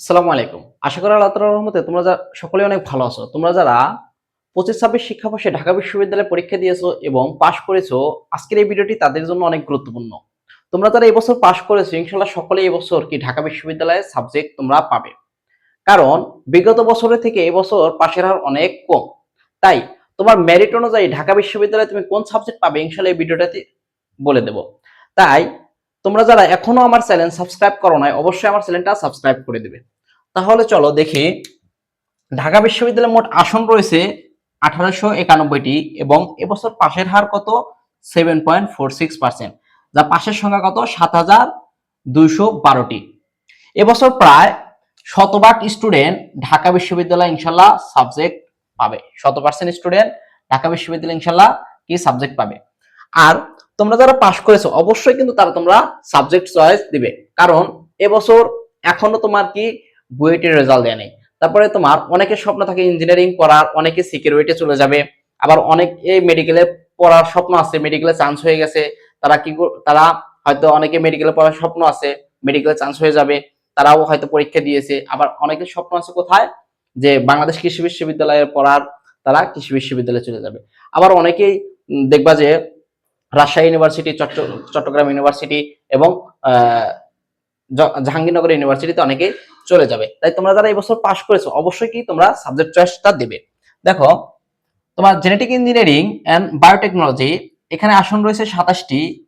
আসসালামু আলাইকুম। আশা করি আল্লাহ তাআলার রহমতে তোমরা যা সকলে অনেক ভালো আছো। তোমরা যারা পঁচিশ ছাব্বিশ শিক্ষাবর্ষে ঢাকা বিশ্ববিদ্যালয়ে পরীক্ষা দিয়েছ এবং পাশ করেছ, আজকের এই ভিডিওটি তাদের জন্য অনেক গুরুত্বপূর্ণ। তোমরা যারা এবছর পাশ করেছ ইনশাল্লাহ সকলে এবছর কি ঢাকা বিশ্ববিদ্যালয়ে সাবজেক্ট তোমরা পাবে। কারণ বিগত বছরের থেকে এবছর পাশের হার অনেক কম। তাই তোমার মেরিট অনুযায়ী ঢাকা বিশ্ববিদ্যালয়ে তুমি কোন সাবজেক্ট পাবে ইনশাল্লাহ এই ভিডিওটাতে বলে দেব। তাই তোমরা যারা এখনও আমার চ্যানেল সাবস্ক্রাইব করো নাই, অবশ্যই আমার চ্যানেলটা সাবস্ক্রাইব করে দেবে। তাহলে চলো দেখি, ঢাকা বিশ্ববিদ্যালয়ের মোট আসন রয়েছে আঠারোশো একানব্বইটি এবং এবছর পাশের হার কত? Seven point four six percent. যা পাশের সংখ্যা কত? সাত হাজার দুইশো বারোটি। এবছর প্রায় শতভাগ স্টুডেন্ট ঢাকা বিশ্ববিদ্যালয় ইনশাল্লাহ সাবজেক্ট পাবে। শত পার্সেন্ট স্টুডেন্ট ঢাকা বিশ্ববিদ্যালয় ইনশাল্লাহ কি সাবজেক্ট পাবে? আর তোমরা যারা পাশ করেছ, অবশ্যই কিন্তু তারা তোমরা সাবজেক্ট চয়েস দিবে। কারণ এবছর এখনও তোমার কি বুয়েটের রেজাল্ট দেয় নেই। তারপরে তোমার অনেকের স্বপ্ন থাকে ইঞ্জিনিয়ারিং পড়ার, অনেকে সিকিউরিটি চলে যাবে। আবার অনেকে মেডিকেলে পড়ার স্বপ্ন আছে মেডিকেলে চান্স হয়ে গেছে। তারা কি তারা হয়তো অনেকে মেডিকেলে পড়ার স্বপ্ন আছে মেডিকেলে চান্স হয়ে যাবে। তারাও হয়তো পরীক্ষা দিয়েছে। আবার অনেকের স্বপ্ন আছে কোথায়? যে বাংলাদেশ কৃষি বিশ্ববিদ্যালয়ে পড়ার, তারা কৃষি বিশ্ববিদ্যালয়ে চলে যাবে। আবার অনেকেই দেখবা যে রাজশাহী ইউনিভার্সিটি চট্ট- চট্টগ্রাম ইউনিভার্সিটি এবং জাহাঙ্গীরনগর ইউনিভার্সিটিতে অনেকেই চলে যাবে। তাই তোমরা যারা এই বছর পাশ করেছ, অবশ্যই কি তোমরা সাবজেক্ট চয়েসটা দেবে। দেখো, তোমার জেনেটিক ইঞ্জিনিয়ারিং এন্ড বায়োটেকনোলজি এখানে আসন রয়েছে সাতাশটি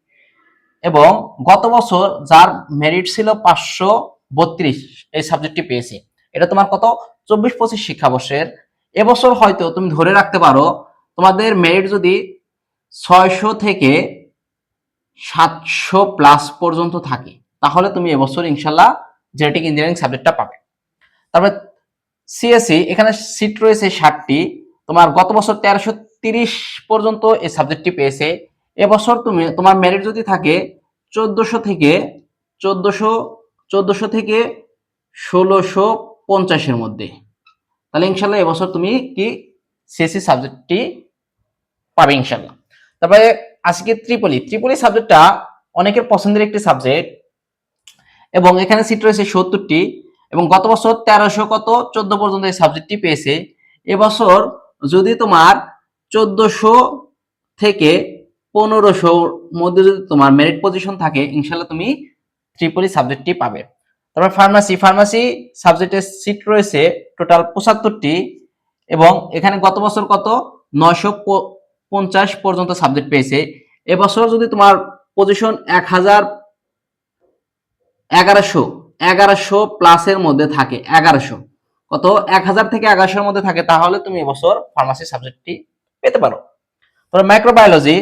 এবং গত বছর যার মেরিট ছিল পাঁচশো বত্রিশ এই সাবজেক্টটি পেয়েছে। এটা তোমার কত? চব্বিশ পঁচিশ শিক্ষাবর্ষের। এবছর হয়তো তুমি ধরে রাখতে পারো, তোমাদের মেরিট যদি ছয়শো থেকে সাতশো প্লাস পর্যন্ত থাকে। তাহলে তুমি এবছর ইনশাল্লাহ জেনেটিক ইঞ্জিনিয়ারিং সাবজেক্টটা পাবে। তারপরে সিএসসি এখানে সিট রয়েছে ষাটটি। তোমার গত বছর তেরোশো তিরিশ পর্যন্ত এই সাবজেক্টটি পেয়েছে। এবছর তুমি, তোমার মেরিট যদি থাকে চোদ্দশো থেকে চোদ্দশো চোদ্দশো থেকে ষোলোশো পঞ্চাশের মধ্যে। তাহলে ইনশাল্লাহ এবছর তুমি কি সিএসসি সাবজেক্টটি পাবে ইনশাল্লাহ তারপরে আজকে ত্রিপলি। ত্রিপলি সাবজেক্টটা অনেকের পছন্দের একটি সাবজেক্ট এবং এখানে সিট রয়েছে সত্তরটি এবং গত বছর তেরোশো কত? চোদ্দ পর্যন্ত এই সাবজেক্টটি পেয়েছে। এবছর যদি তোমার চোদ্দশো থেকে পনেরোশো মধ্যে যদি তোমার মেরিট পজিশন থাকে, ইনশাল্লাহ তুমি ত্রিপলি সাবজেক্টটি পাবে। তারপর ফার্মাসি ফার্মাসি সাবজেক্টের সিট রয়েছে টোটাল পঁচাত্তরটি এবং এখানে গত বছর কত? নয়শো পঞ্চাশ পর্যন্ত সাবজেক্ট পেয়েছে। এবছর যদি তোমার পজিশন এক হাজার এগারোশো এগারোশো প্লাসের মধ্যে থাকে, এগারোশো। কত? এক হাজার থেকে এগারোশোর মধ্যে থাকে, তাহলে তুমি এবছর ফার্মাসি সাবজেক্টটি পেতে পারো। মাইক্রোবায়োলজি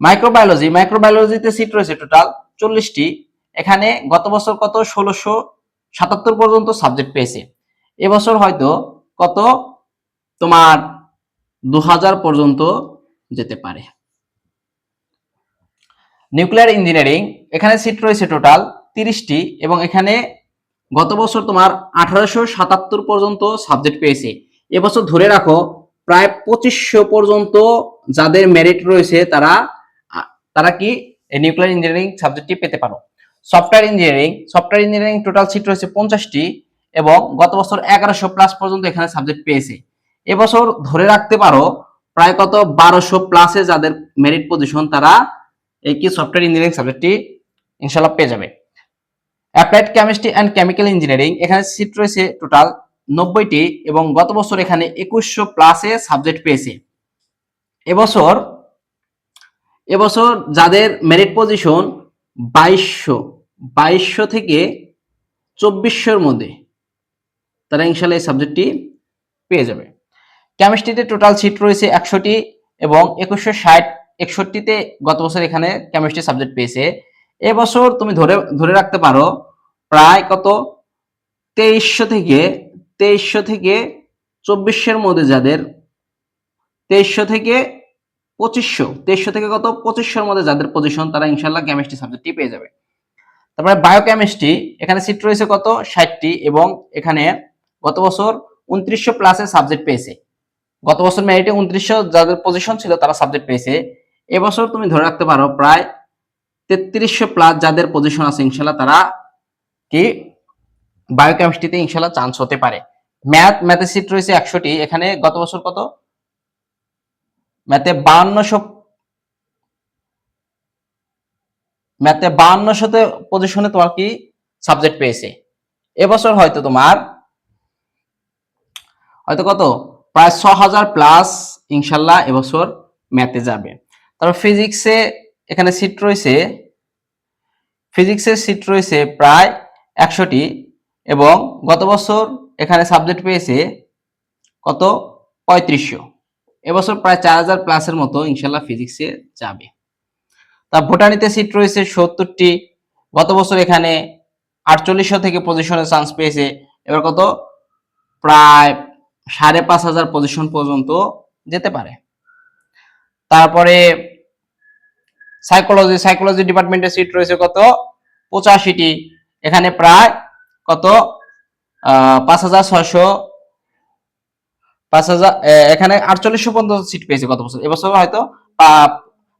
মাইক্রোবায়োলজি মাইক্রোবায়োলজিতে সিট রয়েছে টোটাল চল্লিশটি। এখানে গত বছর কত? ষোলোশো সাতাত্তর পর্যন্ত সাবজেক্ট পেয়েছে। এবছর হয়তো কত? তোমার দু হাজার পর্যন্ত যেতে পারে। নিউক্লিয়ার ইঞ্জিনিয়ারিং এখানে সিট রয়েছে টোটাল তিরিশটি এবং এখানে গত বছর তোমার আঠারোশো সাতাত্তর পর্যন্ত সাবজেক্ট পেয়েছে। এবছর ধরে রাখো, প্রায় পঁচিশশো পর্যন্ত যাদের মেরিট রয়েছে তারা তারা কি নিউক্লিয়ার ইঞ্জিনিয়ারিং সাবজেক্টটি পেতে পারো। Software engineering software engineering total seat রয়েছে পঞ্চাশটি এবং গত বছর এগারোশো প্লাস পর্যন্ত এখানে সাবজেক্ট পেয়েছে। এবছর ধরে রাখতে পারো, প্রায় কত? বারোশো প্লাসে যাদের মেরিট পজিশন তারা এই কি সফটওয়্যার ইঞ্জিনিয়ারিং সাবজেক্টটি ইনশাল্লাহ পেয়ে যাবে। Applied chemistry and chemical engineering এখানে সিট রয়েছে টোটাল নব্বইটি এবং গত বছর এখানে একুশশো প্লাসে সাবজেক্ট পেয়েছে। এবছর এবছর যাদের মেরিট পজিশন বাইশশো বাইশশো থেকে চব্বিশশোর মধ্যে, তারা ইনশাল্লাহ এই সাবজেক্টটি পেয়ে যাবে। কেমিস্ট্রিতে টোটাল সিট রয়েছে একশোটি এবং একুশশো ষাট, একষট্টিতে গত বছর এখানে কেমিস্ট্রি সাবজেক্ট পেয়েছে। এবছর তুমি ধরে ধরে রাখতে পারো প্রায় কত? তেইশশো থেকে তেইশশো থেকে চব্বিশের মধ্যে যাদের, তেইশশো থেকে পঁচিশশো, তেইশশো থেকে কত? পঁচিশশোর মধ্যে যাদের পজিশন তারা ইনশাল্লাহ কেমিস্ট্রি সাবজেক্টটি পেয়ে যাবে। তারপরে বায়োকেমিস্ট্রি এখানে সিট রয়েছে কত? ষাটটি এবং এখানে গত বছর উনত্রিশশো প্লাসের সাবজেক্ট পেয়েছে। গত বছর মেরিটে উনত্রিশশো যাদের পজিশন ছিল তারা সাবজেক্ট পেয়েছে। এবছর তুমি ধরে রাখতে পারো, প্রায় তেত্রিশশো প্লাস যাদের পজিশন আছে, ইনশাল্লাহ তারা কি বায়োকেমিস্ট্রিতে ইনশাল্লাহ চান্স হতে পারে। ম্যাথ ম্যাথে সিট রয়েছে একশোটি। এখানে গত বছর কত? ম্যাথে বাউন্নশো ম্যাথে বাউন্নশোতে পজিশনে তোমার কি সাবজেক্ট পেয়েছে। এবছর হয়তো তোমার, হয়তো কত? প্রায় ছ হাজার প্লাস ইনশাল্লাহ এবছর ম্যাথে যাবে। তারপর ফিজিক্সে এখানে সিট রয়েছে ফিজিক্সের সিট রয়েছে প্রায় একশোটি এবং গত বছর এখানে সাবজেক্ট পেয়েছে কত? পঁয়ত্রিশশো। এবছর প্রায় চার হাজার প্লাসের মতো ইনশাল্লাহ ফিজিক্সে যাবে। তা ভুটানিতে সিট রয়েছে সত্তরটি, গত বছর এখানে আটচল্লিশশো থেকে পজিশনে চান্স পেয়েছে, এবার কত? প্রায় সাড়ে পাঁচ হাজার পজিশন পর্যন্ত যেতে পারে। তারপরে সাইকোলজি সাইকোলজি ডিপার্টমেন্টের সিট রয়েছে কত? পঁচাশিটি। এখানে প্রায় কত? পাঁচ হাজার ছয়শো, পাঁচ হাজার এখানে আটচল্লিশশো পর্যন্ত সিট পেয়েছে গত বছর। এবছর হয়তো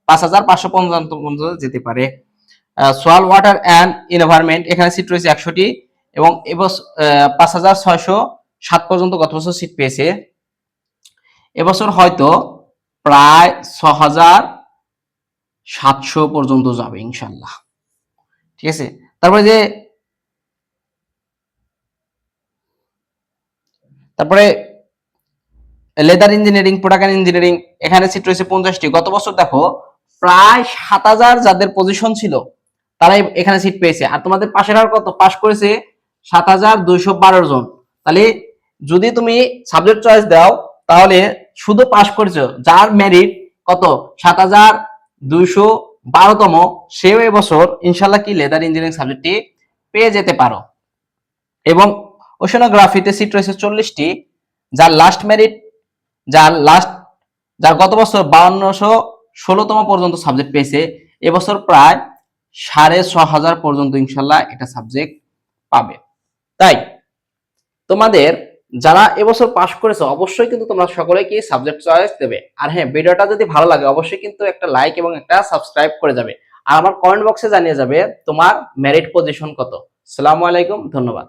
পাঁচ হাজার পাঁচশো পর্যন্ত পর্যন্ত যেতে পারে। সোয়াল ওয়াটার অ্যান্ড এনভায়রনমেন্ট এখানে সিট রয়েছে একশোটি এবং এবছর পাঁচ হাজার ছয়শো সাত পর্যন্ত গত বছর সিট পেয়েছে? এবছর হয়তো প্রায় ছ হাজার সাতশো পর্যন্ত যাবে, ইনশাল্লাহ। ঠিক আছে? তারপরে যে তারপরে লেদার ইঞ্জিনিয়ারিং, প্রোডাক্ট ইঞ্জিনিয়ারিং, এখানে সিট রয়েছে পঞ্চাশটি। গত বছর দেখো, প্রায় সাত হাজার যাদের পজিশন ছিল, তারাই এখানে সিট পেয়েছে। আর তোমাদের পাশের আর কত? পাশ করেছে সাত হাজার দুইশো বারো জন। তাহলে যদি তুমি সাবজেক্ট চয়েস দাও, তাহলে শুধু পাশ করেছ, যার মেরিট কত? সাত হাজার দুইশো বারোতম, সেও এবছর ইনশাল্লাহ কি লেদার ইঞ্জিনিয়ারিং সাবজেক্টটি পেয়ে যেতে পারো। এবং ওশনোগ্রাফিতে সিট রয়েছে চল্লিশটি, যার লাস্ট মেরিট যার লাস্ট যার গত বছর বাউন্নশো ষোলোতম পর্যন্ত সাবজেক্ট পেয়েছে এবছর প্রায় সাড়ে ছ হাজার পর্যন্ত ইনশাল্লাহ এটা সাবজেক্ট পাবে। তাই, তোমাদের যারা এবছর পাশ করেছে, অবশ্যই কিন্তু তোমরা সকলে কি সাবজেক্ট চয়েস দেবে। আর হ্যাঁ ভিডিওটা যদি ভালো লাগে, অবশ্যই কিন্তু একটা লাইক এবং একটা সাবস্ক্রাইব করে যাবে। আর আমার কমেন্ট বক্সে জানিয়ে যাবে তোমার মেরিট পজিশন কত। সালামু আলাইকুম, ধন্যবাদ।